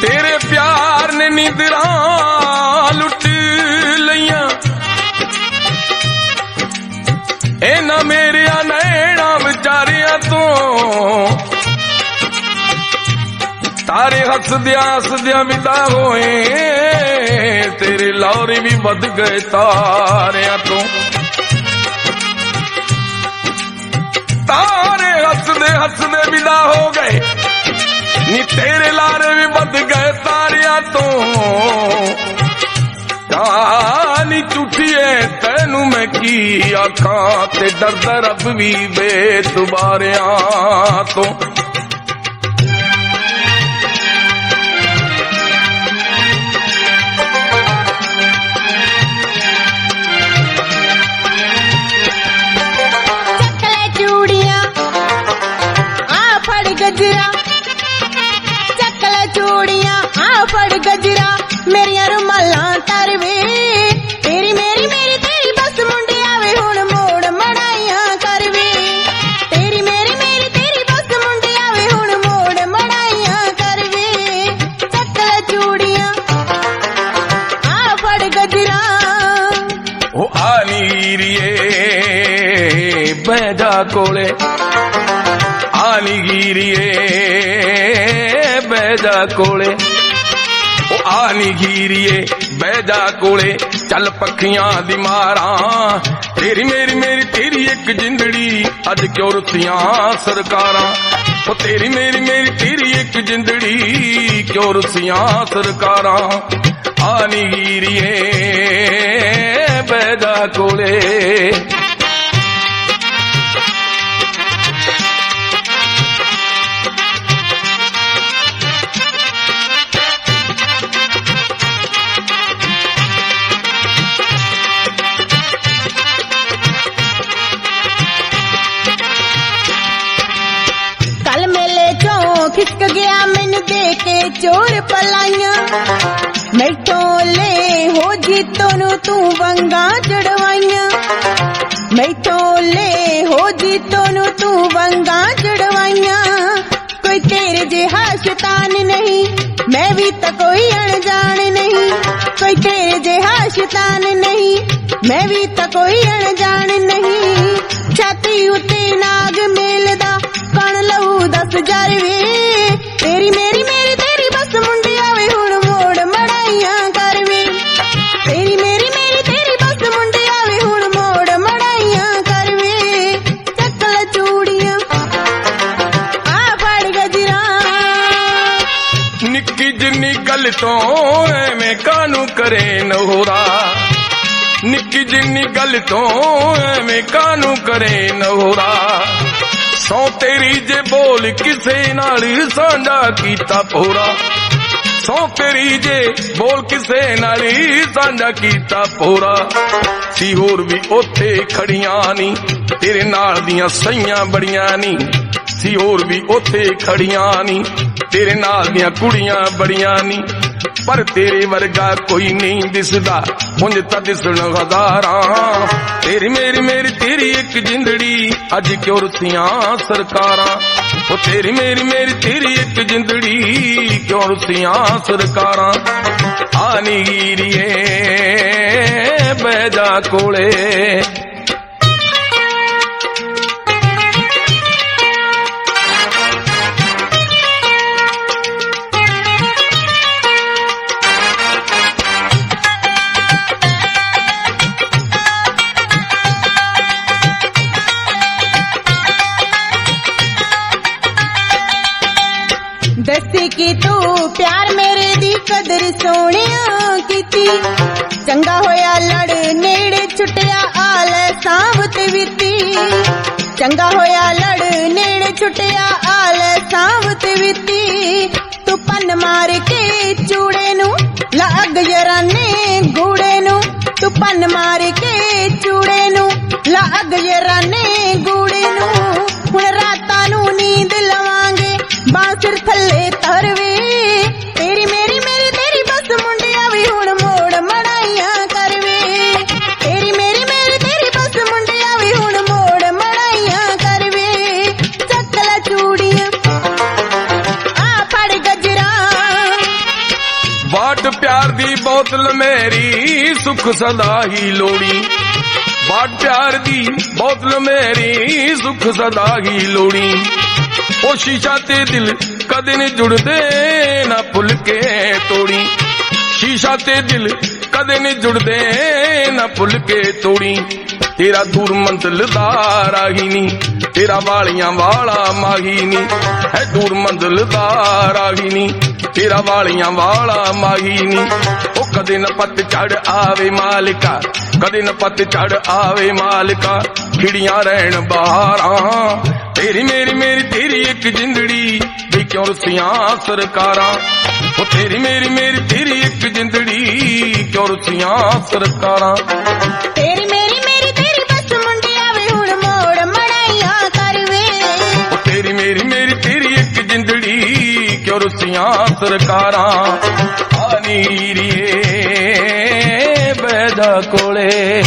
ਤੇਰੇ ਪਿਆਰ ਨੇ ਨੀਂਦਰਾਂ ਲੁੱਟ ਲਈਆਂ। ਇਹਨਾਂ ਮੇਰਿਆਂ ਨੈਣਾ ਵਿਚਾਰਿਆਂ ਤੋਂ ਤਾਰੇ ਹੱਸਦਿਆਂ ਹੱਸਦਿਆਂ ਵਿਦਾ ਹੋਏ। ਤੇਰੇ ਲਾਰੇ ਵੀ ਵੱਧ ਗਏ ਤਾਰਿਆਂ ਤੋਂ। ਤਾਰੇ ਹੱਸਦੇ ਹੱਸਦੇ ਵਿਦਾ ਹੋ ਗਏ। ਨੀ ਤੇਰੇ ਲਾਰੇ ਵੀ ਵੱਧ ਗਏ ਤਾਰਿਆਂ ਤੋਂ। ਕਾਨੀ ਝੂਠੀਏ, ਤੈਨੂੰ ਮੈਂ ਕੀ ਆਖਾਂ, ਤੇ ਡਰਦਾ ਰੱਬ ਵੀ ਬੇਦੁਬਾਰਿਆਂ ਤੋਂ। ਨੀਰੀਏ ਬੈਜਾ ਕੋਲੇ। ਆ ਨੀਰੀਏ ਬੈਜਾ ਕੋਲੇ। ਉਹ ਆ ਨੀਰੀਏ ਬੈਜਾ ਕੋਲੇ। ਚੱਲ ਪੱਖੀਆਂ ਦੀ ਮਾਰਾਂ, ਤੇਰੀ ਮੇਰੀ ਮੇਰੀ, ਤੇਰੀ ਇੱਕ ਜਿੰਦੜੀ। ਅੱਜ ਕਿਉਂ ਰੁੱਤੀਆਂ ਸਰਕਾਰਾਂ? ਉਹ ਤੇਰੀ ਮੇਰੀ ਮੇਰੀ, ਤੇਰੀ ਇੱਕ ਜਿੰਦੜੀ। ਕਿਉਂ ਰੁੱਸੀਆਂ ਸਰਕਾਰਾਂ? ਆ কোলে ਖਿਸਕ ਗਿਆ ਮੈਨੂੰ ਦੇ ਕੇ ਚੋਰ ਪਲਾਈਆਂ। ਮੈਥੋਂ ਲੈ ਹੋ ਜੀਤੋ ਨੂੰ ਤੂੰ ਵੰਗਾ ਚੜਵਾਈਆਂ ਮੈਥੋਂ ਲੈ ਹੋ ਜੀਤੋ ਨੂੰ ਤੂੰ ਵੰਗਾ ਚੜਵਾਈਆਂ ਕੋਈ ਤੇਰੇ ਜਿਹਾ ਸ਼ੈਤਾਨ ਨਹੀਂ, ਮੈਂ ਵੀ ਤਾਂ ਕੋਈ ਅਣਜਾਣ ਨਹੀਂ। ਕੋਈ ਤੇਰੇ ਜਿਹਾ ਸ਼ੈਤਾਨ ਨਹੀਂ, ਮੈਂ ਵੀ ਤਾਂ ਕੋਈ ਅਣਜਾਣ ਨਹੀਂ। ਛਾਤੀ ਉੱਤੇ ਨਾਗ ਮੇਲ ਲਊ ਤੇਰੀ ਮੇਰੀ ਮੇਰੀ ਤੇਰੀ ਬਸ ਮੁੰਡਿਆ ਵੇ। ਹੁਣ ਮੋੜ ਮੜਾਈਆਂ ਕਰਵੇ ਤੇਰੀ ਮੇਰੀ ਮੇਰੀ ਤੇਰੀ ਬਸ ਮੁੰਡਿਆ ਵੇ। ਹੁਣ ਮੋੜ ਮੜਾਈਆਂ ਕਰਵੇ ਚੱਕਲ ਚੂੜੀਆਂ। ਆ ਫੜ ਗਜਰਾ। ਨਿੱਕੀ ਜਿੰਨੀ ਗੱਲ ਤੋਂ ਐਵੇਂ ਕਾਨੂੰ ਕਰੇ ਨਹੋਰਾ? ਨਿੱਕੀ ਜਿੰਨੀ ਗੱਲ ਤੋਂ ਐਵੇਂ ਕਾਨੂੰ ਕਰੇ ਨਹੋਰਾ? ਸੋ ਤੇਰੀ ਜੇ ਬੋਲ ਕਿਸੇ ਨਾਲ ਸਾਂਝਾ ਕੀਤਾ ਪੋਰਾ। ਸੋ ਤੇਰੀ ਜੇ ਬੋਲ ਕਿਸੇ ਨਾਲ ਸਾਂਝਾ ਕੀਤਾ ਪੋਰਾ। ਸੀ ਹੋਰ ਵੀ ਉੱਥੇ ਖੜੀਆਂ ਨਹੀਂ ਤੇਰੇ ਨਾਲ ਦੀਆਂ ਸਈਆਂ ਬੜੀਆਂ ਨਹੀਂ ਸੀ ਹੋਰ ਵੀ ਉੱਥੇ ਖੜੀਆਂ ਨਹੀਂ ਤੇਰੇ ਨਾਲ ਦੀਆਂ ਕੁੜੀਆਂ ਬੜੀਆਂ ਨਹੀਂ ਪਰ ਤੇਰੇ ਵਰਗਾ ਕੋਈ ਨਹੀਂ ਦਿਸਦਾ। ਉਂਝ ਤਾਂ ਦਿਸਣ ਹਜ਼ਾਰਾਂ। ਤੇਰੀ ਮੇਰੀ ਮੇਰੀ ਤੇਰੀ ਇੱਕ ਜਿੰਦੜੀ। ਅੱਜ ਕਿਉਂ ਰੁੱਸੀਆਂ ਸਰਕਾਰਾਂ? ਉਹ ਤੇਰੀ ਮੇਰੀ ਮੇਰੀ ਤੇਰੀ ਇੱਕ ਜਿੰਦੜੀ। ਕਿਉਂ ਰੁੱਸੀਆਂ ਸਰਕਾਰਾਂ? ਆ ਨੀਰੀਏ ਬੈਜਾ ਕੋਲੇ। ਕਿ ਤੂੰ ਪਿਆਰ ਮੇਰੇ ਦੀ ਕਦਰ ਸੋਹਣਿਆ ਕੀਤੀ। ਚੰਗਾ ਹੋਇਆ ਲੜ, ਨੇੜੇ ਛੁੱਟਿਆ ਆਲ ਸਾਂਵਤ ਵੀਤੀ ਚੰਗਾ ਹੋਇਆ ਲੜ, ਨੇੜੇ ਛੁੱਟਿਆ ਆਲ ਸਾਂਵਤ ਵੀਤੀ ਤੂੰ ਪੰਨ ਮਾਰ ਕੇ ਚੂੜੇ ਨੂੰ ਲੱਗ ਜਰਾਨੇ ਬੋਤਲ ਮੇਰੀ, ਸੁਖ ਸਦਾ ਹੀ ਲੋੜੀ ਬਾਟ ਪਿਆਰ ਦੀ ਬੋਤਲ ਮੇਰੀ, ਸੁਖ ਸਦਾ ਹੀ ਲੋੜੀ ਉਹ ਸ਼ੀਸ਼ਾ ਤੇ ਦਿਲ ਕਦੇ ਨਹੀਂ ਜੁੜਦੇ, ਨਾ ਭੁੱਲ ਕੇ ਤੋੜੀ। ਸ਼ੀਸ਼ਾ ਤੇ ਦਿਲ ਕਦੇ ਨਹੀਂ ਜੁੜਦੇ, ਨਾ ਭੁੱਲ ਕੇ ਤੋੜੀ। ਤੇਰਾ ਦੂਰ ਮੰਜ਼ਿਲ ਦਾ ਰਾਹੀ ਨੀ, ਤੇਰਾ ਵਾਲੀਆਂ ਵਾਲਾ ਮਾਹੀ ਨੀ। ਹੈ ਦੂਰ ਮੰਜ਼ਿਲ ਦਾ ਰਾਹੀ ਨੀ। ਤੇਰਾ ਵਾਲੀਆਂ ਵਾਲਾ ਮਾਹੀ ਨੀ। ਉਹ ਕਦੇ ਨਾ ਪੱਤ ਚੜ ਆਵੇ ਮਾਲਿਕਾ ਕਦੇ ਨਾ ਪੱਤ ਚੜ ਆਵੇ ਮਾਲਿਕਾ। ਖਿੜੀਆਂ ਰਹਿਣ ਬਾਹਰਾਂ ਤੇਰੀ ਮੇਰੀ ਮੇਰੀ ਤੇਰੀ ਇੱਕ ਜਿੰਦੜੀ ਵੀ ਕਿਉਂ ਰਸੀਆਂ ਸਰਕਾਰਾਂ? ਉਹ ਤੇਰੀ ਮੇਰੀ ਮੇਰੀ ਤੇਰੀ ਇੱਕ ਜਿੰਦੜੀ ਕਿਉਂ ਰਸੀਆਂ ਸਰਕਾਰਾਂ? ਤੇਰੀ ਮੇਰੀ ਮੇਰੀ ਤੇਰੀ ਬਸ ਮੁੰਡਿਆ ਵੇ ਹੁਣ ਮੋੜ ਮੜਾਈਆਂ ਕਰ ਵੇ ਉਹ ਤੇਰੀ ਮੇਰੀ ਮੇਰੀ ਤੇਰੀ ਇੱਕ ਜਿੰਦੜੀ ਕਿਉਂ ਸਰਕਾਰਾਂ ਆ ਬੈਦਾ ਕੋਲੇ।